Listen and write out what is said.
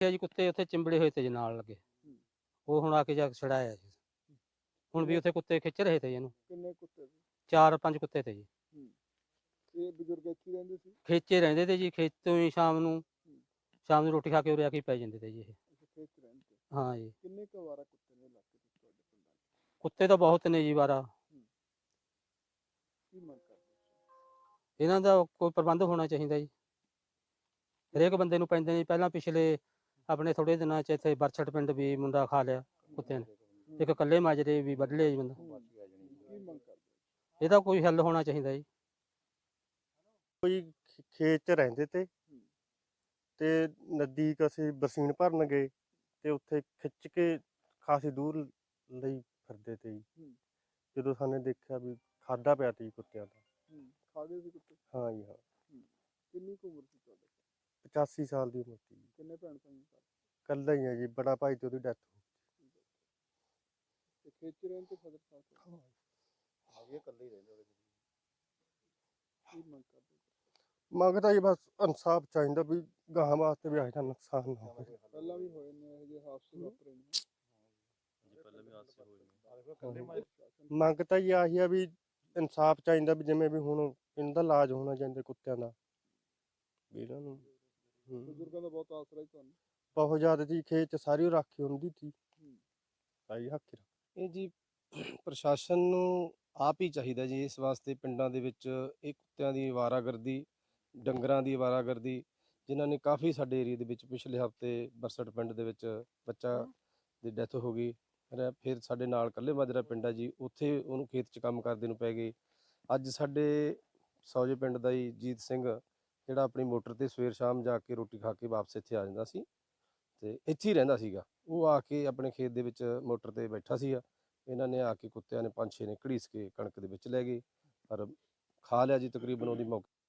ਇਹ ਜੀ ਕੁੱਤੇ ਉੱਥੇ ਚਿੰਬੜੇ ਹੋਏ ਤੇ ਜੀ ਨਾਲ ਲੱਗੇ। ਉਹ ਹੁਣ ਆ ਕੇ ਜਾ ਕੇ ਛੜਾਇਆ ਜੀ। ਹੁਣ ਵੀ ਉੱਥੇ ਕੁੱਤੇ ਖਿੱਚ ਰਹੇ ਤੇ ਜੀ ਇਹਨੂੰ। ਕਿੰਨੇ ਕੁੱਤੇ ਸੀ? ਚਾਰ ਪੰਜ ਕੁੱਤੇ ਤੇ ਜੀ। ਇਹ ਬਜ਼ੁਰਗ ਇੱਥੇ ਰਹਿੰਦੇ ਸੀ? ਖੇਚੇ ਰਹਿੰਦੇ ਤੇ ਜੀ ਖੇਤੋਂ ਹੀ ਸ਼ਾਮ ਨੂੰ। ਸ਼ਾਮ ਨੂੰ ਰੋਟੀ ਖਾ ਕੇ ਉਰੇ ਆ ਕੇ ਪੈ ਜਾਂਦੇ ਤੇ ਜੀ ਇਹ। ਖੇਤ ਰਹਿੰਦੇ। ਹਾਂ ਜੀ। ਕਿੰਨੇ ਕੁ ਵਾਰਾ ਕੁੱਤੇ ਨੇ ਇਲਾਕੇ ਵਿੱਚ ਤੁਹਾਡੇ ਪਿੰਡਾਂ 'ਚ ਕੁੱਤੇ ਤਾਂ ਬਹੁਤ ਨੇ ਜੀ ਵਾਰਾ। ਕੀ ਮੰਗ ਕਰਦੇ ਇਹਨਾਂ ਦਾ ਕੋਈ ਪ੍ਰਬੰਧ ਹੋਣਾ ਚਾਹੀਦਾ ਜੀ। ਹਰੇਕ ਬੰਦੇ ਨੂੰ ਪੈਂਦੇ ਨੇ ਪਹਿਲਾਂ ਪਿਛਲੇ ਆਪਣੇ ਥੋੜੇ ਦਿਨਾਂ ਚ ਇੱਥੇ ਬਰਛਟ ਪਿੰਡ ਵੀ ਮੁੰਡਾ ਖਾ ਲਿਆ ਕੁੱਤਿਆਂ ਨੇ। ਇੱਕ ਕੱਲੇ ਮਾਜਰੇ ਵੀ ਵੱਢ ਲਿਆ ਜੀ ਬੰਦਾ। ਇਹਦਾ ਕੋਈ ਹੱਲ ਹੋਣਾ ਚਾਹੀਦਾ ਜੀ। ਕੋਈ ਖੇਤ 'ਚ ਰਹਿੰਦੇ ਤੇ ਤੇ ਨਦੀ ਕਸੇ ਬਰਸੀਨ ਭਰਨ ਗਏ ਤੇ ਉੱਥੇ ਖਿੱਚ ਕੇ ਖਾਸੀ ਦੂਰ ਲਈ ਫਿਰਦੇ ਤੇ ਜੀ। ਜਦੋਂ ਸਾਨੇ ਦੇਖਿਆ ਵੀ ਖਾਦਾ ਪਿਆ ਤੇ ਕੁੱਤਿਆਂ ਦਾ। ਹੂੰ ਖਾ ਗਏ ਸੀ ਕੁੱਤੇ? ਹਾਂ ਜੀ ਹਾਂ। ਕਿੰਨੀ ਕੁ ਉਮਰ ਸੀ ਤੁਹਾਡੇ? 85 ਸਾਲ ਦੀ ਉਮਰ ਸੀ ਕਿੰਨੇ ਭੈਣ ਭਾਈ ਕੱਲਾ ਹੀ ਆ ਜੀ ਬੜਾ ਭਾਈ ਤੇ ਉਹਦੀ ਡੈਥ ਤੇ ਖੇਤ 'ਚ ਰਹਿੰਦੇ ਸਦਰ ਸਾਹਿਬ ਹੋ ਗਈ। ਕੱਲੇ ਹੀ ਰਹਿੰਦੇ ਕੀ ਮੰਗ ਕਰਦੇ ਹੋ? ਮੰਗਦਾ ਜੀ ਬਸ ਇਨਸਾਫ ਚਾਹੀਦਾ ਵੀ ਗਾਂ ਵਾਸਤੇ ਵੀ ਆਇਆ ਨੁਕਸਾਨ ਨਾ ਹੋਵੇ। ਪਹਿਲਾਂ ਵੀ ਹੋਏ ਨੇ ਇਹੋ ਜਿਹੇ ਹਾਦਸੇ ਵਾਪਰੇ ਨੇ। ਮੰਗ ਤਾਂ ਜੀ ਆਹੀ ਆ ਵੀ ਇਨਸਾਫ ਚਾਹੀਦਾ ਵੀ ਜਿਵੇਂ ਵੀ ਹੁਣ ਇਹਨਾਂ ਦਾ ਇਲਾਜ ਹੋਣਾ ਚਾਹੀਦਾ ਕੁੱਤਿਆਂ ਦਾ। ਵੀ ਇਹਨਾਂ ਨੂੰ ਹੂੰ। ਬਜ਼ੁਰਗਾਂ ਦਾ ਬਹੁਤ ਆਸਰਾ ਹੀ ਤੁਹਾਨੂੰ। ਬਹੁਤ ਜ਼ਿਆਦਾ ਜੀ ਖੇਤ ਚ ਸਾਰੀ ਉਹ ਰਾਖੀ ਹੁੰਦੀ ਸੀ। ਆਈ ਹੱਕੀ ਇਹ ਜੀ ਪ੍ਰਸ਼ਾਸਨ ਨੂੰ ਆਪ ਹੀ ਚਾਹੀਦਾ ਜੀ ਇਸ ਵਾਸਤੇ ਪਿੰਡਾਂ ਦੇ ਵਿੱਚ ਇਹ ਕੁੱਤਿਆਂ ਦੀ ਆਵਾਰਾਗਰਦੀ ਡੰਗਰਾਂ ਦੀ ਆਵਾਰਾਗਰਦੀ ਜਿਨ੍ਹਾਂ ਨੇ ਕਾਫੀ ਸਾਡੇ ਏਰੀਆ ਦੇ ਵਿੱਚ ਪਿਛਲੇ ਹਫ਼ਤੇ ਬਰਸਟ ਪਿੰਡ ਦੇ ਵਿੱਚ ਬੱਚਾ ਦੀ ਡੈਥ ਹੋ ਗਈ। ਫਿਰ- ਫਿਰ ਸਾਡੇ ਨਾਲ ਕੱਲੇ ਮਾਜਰਾ ਪਿੰਡ ਆ ਜੀ ਉੱਥੇ ਉਹਨੂੰ ਖੇਤ 'ਚ ਕੰਮ ਕਰਦੇ ਨੂੰ ਪੈ ਗਏ। ਅੱਜ ਸਾਡੇ ਸੌਜੇ ਪਿੰਡ ਦਾ ਹੀ ਜੀਤ ਸਿੰਘ ਜਿਹੜਾ ਆਪਣੀ ਮੋਟਰ ਤੇ ਸਵੇਰ ਸ਼ਾਮ ਜਾ ਕੇ ਰੋਟੀ ਖਾ ਕੇ ਵਾਪਸ ਇੱਥੇ ਆ ਜਾਂਦਾ ਸੀ। ਤੇ ਇੱਥੇ ਹੀ ਰਹਿੰਦਾ ਸੀਗਾ। ਉਹ ਆ ਕੇ ਆਪਣੇ ਖੇਤ ਦੇ ਵਿੱਚ ਮੋਟਰ ਤੇ ਬੈਠਾ ਸੀਗਾ। ਇਹਨਾਂ ਨੇ ਆ ਕੇ ਕੁੱਤਿਆਂ ਨੇ ਪੰਜ ਛੇ ਨੇ ਘੜੀਸ ਕੇ ਕਣਕ ਦੇ ਵਿੱਚ ਲੈ ਗਏ। ਪਰ ਖਾ ਲਿਆ ਜੀ ਤਕਰੀਬਨ ਉਹਦੀ ਮੌਕੇ